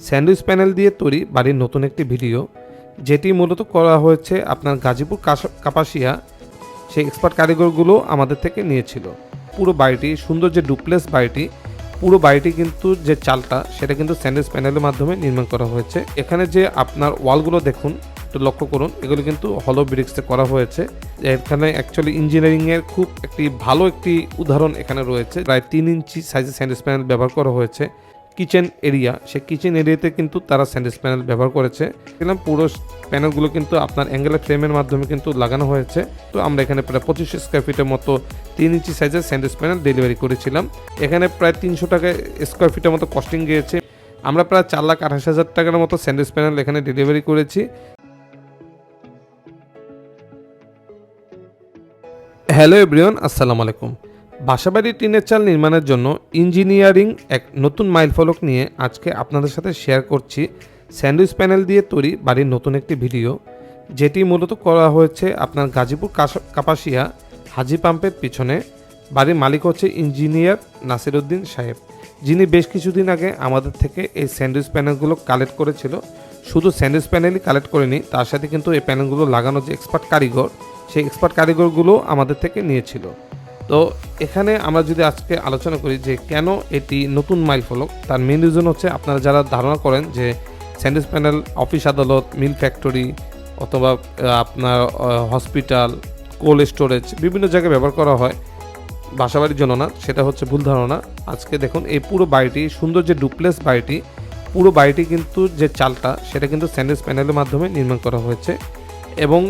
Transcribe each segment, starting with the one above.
Sandwich panel দিয়ে তৈরি বাড়ির নতুন একটি ভিডিও, যেটি মূলত করা হয়েছে আপনার গাজীপুর কাপাসিয়া। সেই এক্সপার্ট কারিগরগুলো আমাদের থেকে নিয়েছিল। পুরো বাড়িটি, সুন্দর যে ডুপ্লেস বাড়িটি, পুরো বাড়িটি কিন্তু যে চালটা, সেটা কিন্তু স্যান্ডউইচ প্যানেলের মাধ্যমে নির্মাণ করা হয়েছে। এখানে যে আপনার ওয়ালগুলো দেখুন, একটু লক্ষ্য করুন, এগুলো কিন্তু হলো ব্রিক্সে করা হয়েছে। এখানে অ্যাকচুয়ালি ইঞ্জিনিয়ারিংয়ের খুব একটি ভালো একটি উদাহরণ এখানে রয়েছে। প্রায় তিন ইঞ্চি সাইজের স্যান্ডউইচ প্যানেল ব্যবহার করা হয়েছে। কিচেন এরিয়া সেই কিচেন এরিয়াতে কিন্তু তারা স্যান্ডউইচ প্যানেল ব্যবহার করেছে। দেখলাম পুরো প্যানেলগুলো কিন্তু আপনার অ্যাঙ্গেলের ফ্রেমের মাধ্যমে কিন্তু লাগানো হয়েছে। তো আমরা এখানে প্রায় পঁচিশ স্কোয়ার ফিটের মতো তিন ইঞ্চি সাইজের স্যান্ডউইচ প্যানেল ডেলিভারি করেছিলাম। এখানে প্রায় তিনশো টাকা স্কোয়ার ফিটের মতো কস্টিং গিয়েছে। আমরা প্রায় চার লাখ আঠাশ হাজার টাকার মতো স্যান্ডউইচ প্যানেল এখানে ডেলিভারি করেছি। হ্যালো এভরিওয়ান, আসসালামু আলাইকুম। বাসাবাড়ি টিনের চাল নির্মাণের জন্য ইঞ্জিনিয়ারিং এক নতুন মাইলফলক নিয়ে আজকে আপনাদের সাথে শেয়ার করছি স্যান্ডউইচ প্যানেল দিয়ে তৈরি বাড়ির নতুন একটি ভিডিও, যেটি মূলত করা হয়েছে আপনার গাজীপুর কাপাসিয়া হাজি পাম্পের পিছনে। বাড়ির মালিক হচ্ছে ইঞ্জিনিয়ার নাসিরউদ্দিন সাহেব, যিনি বেশ কিছুদিন আগে আমাদের থেকে এই স্যান্ডউইচ প্যানেলগুলো কালেক্ট করেছিল। শুধু স্যান্ডউইচ প্যানেলই কালেক্ট করেনি, তার সাথে কিন্তু এই প্যানেলগুলো লাগানো যে এক্সপার্ট কারিগর, সেই এক্সপার্ট কারিগরগুলো আমাদের থেকে নিয়েছিল। তো এখানে আমরা যদি আজকে আলোচনা করি যে কেন এটি নতুন মাইল ফলক তার মেন রিজন হচ্ছে আপনারা যারা ধারণা করেন যে স্যান্ডউইচ প্যানেল, অফিস আদালত, মিল ফ্যাক্টরি অথবা আপনার হসপিটাল, কোল্ড স্টোরেজ বিভিন্ন জায়গায় ব্যবহার করা হয় বাসাবাড়ির জন্য না, সেটা হচ্ছে ভুল ধারণা। আজকে দেখুন, এই পুরো বাড়িটি, সুন্দর যে ডুপ্লেস বাড়িটি, পুরো বাড়িটি কিন্তু যে চালটা, সেটা কিন্তু স্যান্ডউইচ প্যানেলের মাধ্যমে নির্মাণ করা হয়েছে। এবং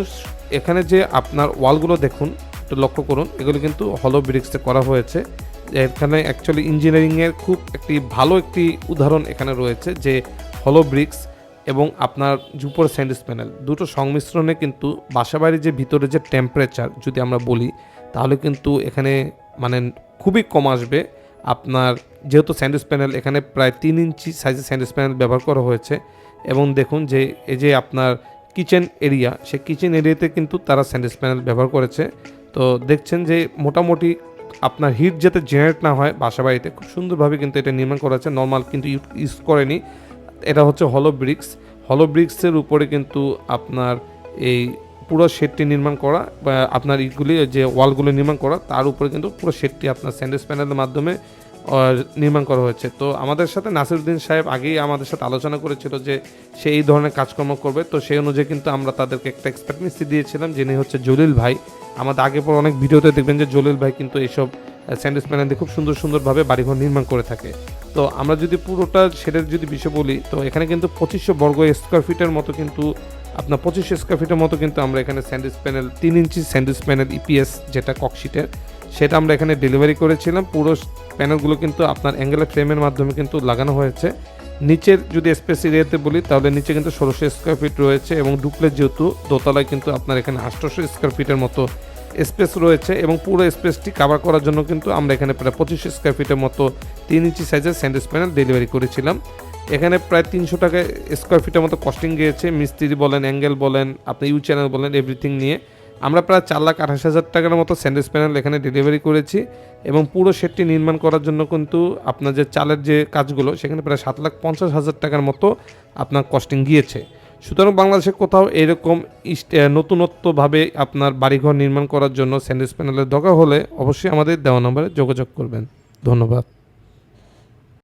এখানে যে আপনার ওয়ালগুলো দেখুন একটু লক্ষ্য করুন, এগুলো কিন্তু হলো ব্রিক্সে করা হয়েছে। এখানে অ্যাকচুয়ালি ইঞ্জিনিয়ারিংয়ের খুব একটি ভালো একটি উদাহরণ এখানে রয়েছে যে হলো ব্রিক্স এবং আপনার জুপোর স্যান্ডিস প্যানেল দুটো সংমিশ্রণে কিন্তু বাসাবাড়ির যে ভিতরে যে টেম্পারেচার যদি আমরা বলি, তাহলে কিন্তু এখানে মানে খুবই কম আসবে। আপনার যেহেতু স্যান্ডউইচ প্যানেল এখানে প্রায় তিন ইঞ্চি সাইজের স্যান্ডউইচ প্যানেল ব্যবহার করা হয়েছে এবং দেখুন যে এই যে আপনার কিচেন এরিয়া সে কিচেন এরিয়াতে কিন্তু তারা স্যান্ডউইচ প্যানেল ব্যবহার করেছে। তো দেখছেন যে মোটামুটি আপনার হিট যাতে জেনারেট না হয় বাসা বাড়িতে খুব সুন্দরভাবে কিন্তু এটা নির্মাণ করা হয়েছে নর্মাল কিন্তু ইউজ করেনি। এটা হচ্ছে হলো ব্রিক্স হলো ব্রিক্সের উপরে কিন্তু আপনার এই পুরো শেডটি নির্মাণ করা আপনার ইগুলি, যে ওয়ালগুলো নির্মাণ করা, তার উপরে কিন্তু পুরো শেডটি আপনার স্যান্ডউইচ প্যানেলের মাধ্যমে নির্মাণ করা হয়েছে। তো আমাদের সাথে নাসিরুদ্দিন সাহেব আগেই আমাদের সাথে আলোচনা করেছিল যে সে এই ধরনের কাজকর্ম করবে। তো সেই অনুযায়ী কিন্তু আমরা তাদেরকে একটা এক্সপার্ট মিস্ত্রি দিয়েছিলাম, যিনি হচ্ছে জলিল ভাই। আমাদের আগে পর অনেক ভিডিওতে দেখবেন যে জলিল ভাই কিন্তু এইসব স্যান্ডউইচ প্যানেল দিয়ে খুব সুন্দর সুন্দরভাবে বাড়িঘর নির্মাণ করে থাকে। তো আমরা যদি পুরোটা সেটার যদি বিষয় বলি, তো এখানে কিন্তু পঁচিশশো বর্গ স্কোয়ার ফিটের মতো কিন্তু, আপনার পঁচিশশো স্কোয়ার ফিটের মতো কিন্তু আমরা এখানে স্যান্ডউইচ প্যানেল তিন ইঞ্চি স্যান্ডউইচ প্যানেল ইপিএস যেটা ককশিটের সেটা আমরা এখানে ডেলিভারি করেছিলাম। পুরো প্যানেলগুলো কিন্তু আপনার অ্যাঙ্গেলের ফ্রেমের মাধ্যমে কিন্তু লাগানো হয়েছে। নিচের যদি স্পেস এরিয়াতে বলি, তাহলে নিচে কিন্তু ষোলোশো স্কোয়ার ফিট রয়েছে এবং ডুপ্লের যেহেতু, দোতলায় কিন্তু আপনার এখানে আটশোশো স্কোয়ার ফিটের মতো স্পেস রয়েছে এবং পুরো স্পেসটি কাভার করার জন্য কিন্তু আমরা এখানে প্রায় পঁচিশশো স্কোয়ার ফিটের মতো তিন ইঞ্চি সাইজের স্যান্ডউইচ প্যানেল ডেলিভারি করেছিলাম। এখানে প্রায় তিনশো টাকা স্কোয়ার ফিটের মতো কস্টিং গিয়েছে। মিস্ত্রি বলেন অ্যাঙ্গেল বলেন, আপনি ইউ চ্যানেল বলেন এভরিথিং নিয়ে। আমরা প্রায় চার লাখ আঠাশ হাজার টাকার মতো স্যান্ডউইচ প্যানেল এখানে ডেলিভারি করেছি এবং পুরো সেটটি নির্মাণ করার জন্য কিন্তু আপনার যে চালের যে কাজগুলো, সেখানে প্রায় সাত লাখ পঞ্চাশ হাজার টাকার মতো আপনার কস্টিং গিয়েছে। সুতরাং বাংলাদেশে কোথাও এরকম নতুনত্বভাবে আপনার বাড়িঘর নির্মাণ করার জন্য স্যান্ডউইচ প্যানেলের দরকার হলে অবশ্যই আমাদের দেওয়া নম্বরে যোগাযোগ করবেন। ধন্যবাদ।